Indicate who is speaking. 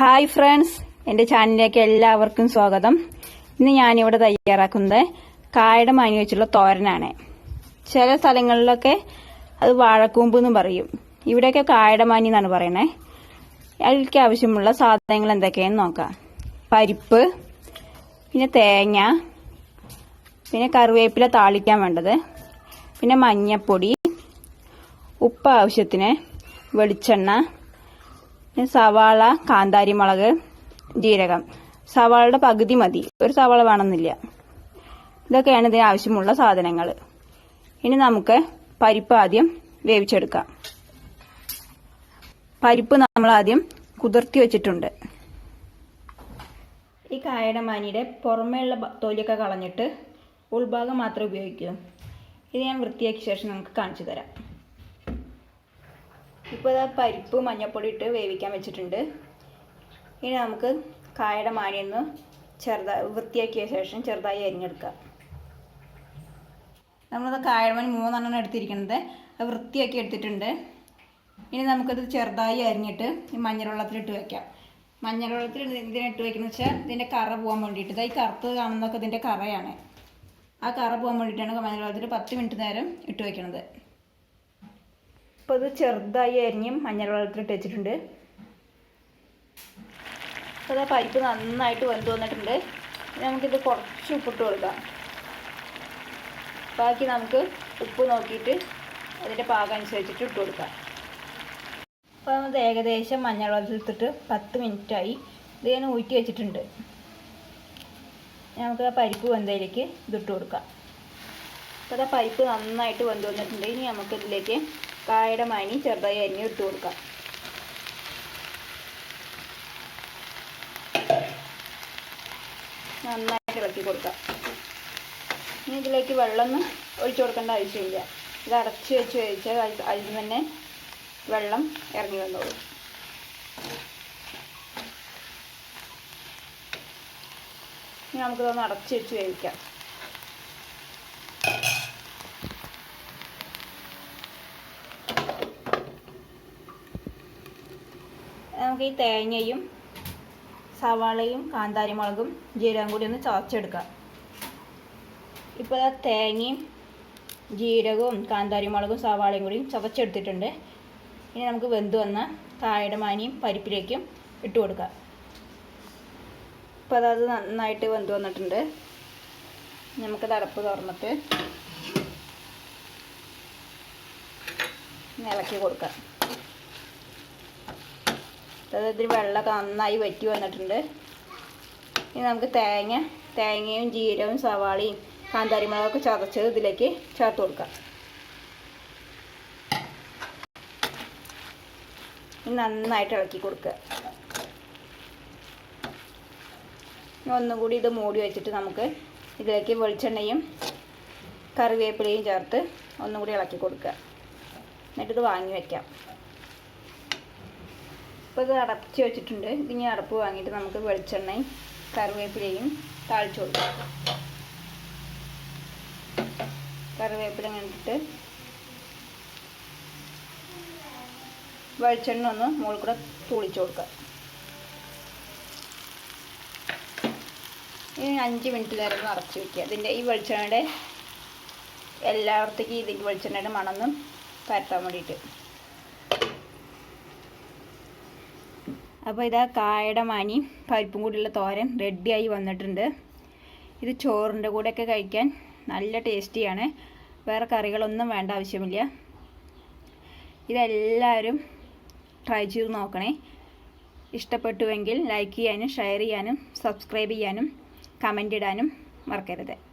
Speaker 1: Hi friends എന്റെ ചാനലിലേക്ക് എല്ലാവർക്കും സ്വാഗതം. ഇന്ന് ഞാനിവിടെ തയ്യാറാക്കുന്നത് കായുടെ മാനി വെച്ചുള്ള തോരനാണ്. ചില സ്ഥലങ്ങളിലൊക്കെ അത് വാഴക്കൂമ്പ് എന്ന് പറയും. ഇവിടെയൊക്കെ കായുടെ മാനി എന്നാണ് പറയണേ. അതിലേക്ക് ആവശ്യമുള്ള സാധനങ്ങൾ എന്തൊക്കെയാന്ന് നോക്കാം. പരിപ്പ് പിന്നെ തേങ്ങ പിന്നെ കറിവേപ്പില താളിക്കാൻ വേണ്ടത് പിന്നെ മഞ്ഞപ്പൊടി ഉപ്പ് ആവശ്യത്തിന് വെളിച്ചെണ്ണ സവാള കാന്താരി മുളക് ജീരകം. സവാളയുടെ പകുതി മതി. ഒരു സവാള വേണമെന്നില്ല. ഇതൊക്കെയാണ് ഇതിന് ആവശ്യമുള്ള സാധനങ്ങൾ ഇനി നമുക്ക് പരിപ്പ് ആദ്യം വേവിച്ചെടുക്കാം. പരിപ്പ് നമ്മൾ ആദ്യം കുതിർത്തി വെച്ചിട്ടുണ്ട്. ഈ കായയുടെ മാനിയുടെ പുറമേയുള്ള തൊലിയൊക്കെ കളഞ്ഞിട്ട് ഉൾഭാഗം മാത്രം ഉപയോഗിക്കൂ ഇത് ഞാൻ വൃത്തിയാക്കിയ ശേഷം നമുക്ക് കാണിച്ചു തരാം. ഇപ്പോൾ ഇതാ പരിപ്പ് മഞ്ഞൾപ്പൊടി ഇട്ട് വേവിക്കാൻ വെച്ചിട്ടുണ്ട്. ഇനി നമുക്ക് കായയുടെ മാനിയൊന്ന് ചെറുതായി വൃത്തിയാക്കിയ ശേഷം ചെറുതായി അരിഞ്ഞെടുക്കാം. നമ്മളത് കായയുടെ മാനി മൂന്നെണ്ണം എടുത്തിരിക്കുന്നത് അത് വൃത്തിയാക്കി എടുത്തിട്ടുണ്ട്. ഇനി നമുക്കത് ചെറുതായി അരിഞ്ഞിട്ട് ഈ മഞ്ഞൾ വെള്ളത്തിലിട്ട് വെക്കാം. മഞ്ഞൾ വെള്ളത്തിൽ ഇതിനിട്ട് വെക്കുന്ന വെച്ചാൽ ഇതിന്റെ കറ പോകാൻ വേണ്ടിയിട്ട്. ഈ കറുത്ത് കാണുന്നതൊക്കെ ഇതിന്റെ കറയാണ്. ആ കറ പോകാൻ വേണ്ടിയിട്ടാണ് മഞ്ഞൾ വെള്ളത്തിൽ പത്ത് മിനിറ്റ് നേരം ഇട്ട് വെക്കണത്. ഇപ്പോൾ ഇത് ചെറുതായി അരിഞ്ഞും മഞ്ഞൾ വെള്ളത്തിലിട്ട് വെച്ചിട്ടുണ്ട്. അപ്പോൾ ഇതാ പരിപ്പ് നന്നായിട്ട് വെന്ത് വന്നിട്ടുണ്ട്. നമുക്കിത് കുറച്ച് ഉപ്പിട്ട് കൊടുക്കാം. ബാക്കി നമുക്ക് ഉപ്പ് നോക്കിയിട്ട് അതിന്റെ പാകം അനുസരിച്ചിട്ട് ഇട്ട് കൊടുക്കാം. അപ്പോൾ നമ്മൾ ഏകദേശം മഞ്ഞൾ വെള്ളത്തിലിട്ടിട്ട് പത്ത് മിനിറ്റായി. ഇത് ഞാൻ ഊറ്റി വെച്ചിട്ടുണ്ട്. നമുക്ക് ആ പരിപ്പ് വെന്തതിലേക്ക് ഇതിട്ട് കൊടുക്കാം. അപ്പോൾ ആ പരിപ്പ് നന്നായിട്ട് വെന്ത് വന്നിട്ടുണ്ട്. ഇനി നമുക്ക് ഇതിലേക്ക് കായയുടെ മാനി ചെറുതായി അരിഞ്ഞ് ഇട്ട് കൊടുക്കാം. നന്നായിട്ട് ഇളക്കി കൊടുക്കാം. ഇനി ഇതിലേക്ക് വെള്ളം ഒഴിച്ചു കൊടുക്കേണ്ട ആവശ്യമില്ല. ഇത് അടച്ച് വെച്ച് കഴിച്ചാൽ അതിൽ തന്നെ വെള്ളം ഇറങ്ങി വന്നോളൂ. ഇനി നമുക്കിതൊന്ന് അടച്ച് വെച്ച് വേവിക്കാം. നമുക്ക് ഈ തേങ്ങയും സവാളയും കാന്താരിമുളകും ജീരകം കൂടി ഒന്ന് ചതച്ചെടുക്കാം. ഇപ്പോൾ തേങ്ങയും ജീരകവും കാന്താരിമുളകും സവാളയും കൂടി ചതച്ചെടുത്തിട്ടുണ്ട്. ഇനി നമുക്ക് വെന്ത് വന്ന കായയുടെ മാനിയും പരിപ്പിലേക്കും ഇട്ട് കൊടുക്കാം. ഇപ്പോൾ അതത് നന്നായിട്ട് വെന്ത് വന്നിട്ടുണ്ട്. നമുക്ക് തടപ്പ് തുറന്നിട്ട് ഇളക്കി കൊടുക്കാം. അതായത് ഇതിൽ വെള്ളമൊക്കെ നന്നായി വറ്റി വന്നിട്ടുണ്ട്. ഇനി നമുക്ക് തേങ്ങ തേങ്ങയും ജീരവും സവാളയും കാന്താരി മുളകൊക്കെ ചതച്ചത് ഇതിലേക്ക് ചേർത്ത് കൊടുക്കാം. നന്നായിട്ട് ഇളക്കി കൊടുക്കുക. ഒന്നും കൂടി ഇത് മൂടി വെച്ചിട്ട് നമുക്ക് ഇതിലേക്ക് വെളിച്ചെണ്ണയും കറിവേപ്പിലയും ചേർത്ത് ഒന്നും കൂടി ഇളക്കി കൊടുക്കുക. എന്നിട്ടിത് വാങ്ങി വെക്കാം. ഇപ്പോൾ ഇത് അടച്ച് വെച്ചിട്ടുണ്ട്. ഇതിനി അടപ്പ് വാങ്ങിയിട്ട് നമുക്ക് വെളിച്ചെണ്ണയും കറിവേപ്പിലയും താളിച്ചു കൊടുക്കാം. കറിവേപ്പില കണ്ടിട്ട് വെളിച്ചെണ്ണ ഒന്ന് മുകളിൽ കൂടെ തുളിച്ചു കൊടുക്കുക ഇനി അഞ്ച് മിനിറ്റ് നേരം അടച്ച് വെക്കുക. ഇതിന്റെ ഈ വെളിച്ചെണ്ണയുടെ എല്ലായിടത്തേക്കും ഇതിന്റെ വെളിച്ചെണ്ണയുടെ മണമൊന്നും പരത്താൻ വേണ്ടിയിട്ട്. അപ്പോൾ ഇതാ കായയുടെ മാനി പരിപ്പും കൂടിയുള്ള തോരൻ റെഡിയായി വന്നിട്ടുണ്ട്. ഇത് ചോറിന്റെ കൂടെയൊക്കെ കഴിക്കാൻ നല്ല ടേസ്റ്റിയാണ്. വേറെ കറികളൊന്നും വേണ്ട ആവശ്യമില്ല. ഇതെല്ലാവരും ട്രൈ ചെയ്ത് നോക്കണേ. ഇഷ്ടപ്പെട്ടുവെങ്കിൽ ലൈക്ക് ചെയ്യാനും ഷെയർ ചെയ്യാനും സബ്സ്ക്രൈബ് ചെയ്യാനും കമന്റ് ഇടാനും മറക്കരുത്.